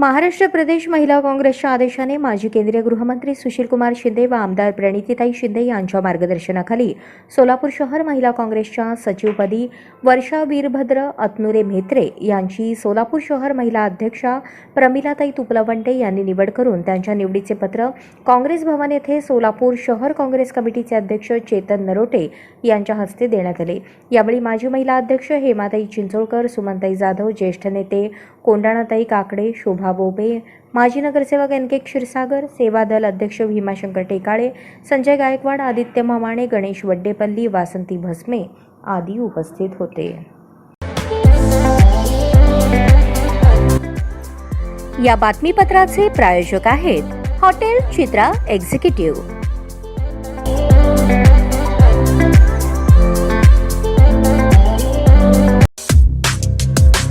महाराष्ट्र प्रदेश महिला काँग्रेसच्या आदेशाने माजी केंद्रीय गृहमंत्री सुशीलकुमार शिंदे व आमदार प्रणितीताई शिंदे यांच्या मार्गदर्शनाखाली सोलापूर शहर महिला काँग्रेसच्या सचिवपदी वर्षा वीरभद्र अतनुरे म्हेत्रे यांची सोलापूर शहर महिला अध्यक्षा प्रमिलाताई तुपलवंटे यांनी निवड करून त्यांच्या निवडीचे पत्र काँग्रेस भवन येथे सोलापूर शहर काँग्रेस कमिटीचे अध्यक्ष चेतन नरोटे यांच्या हस्ते देण्यात आले. यावेळी माजी महिला अध्यक्ष हेमाताई चिंचोळकर सुमनताई जाधव ज्येष्ठ नेते कोंडाणाताई काकडे शोभा बोबे माजी नगरसेवक एन के क्षीरसागर सेवा दल अध्यक्ष भीमाशंकर टेकाळे संजय गायकवाड आदित्य मामाणे गणेश वड्डेपल्ली वासंती भस्मे आदी उपस्थित होते. या बातमीपत्राचे प्रायोजक आहेत हॉटेल चित्रा एक्झिक्युटिव्ह.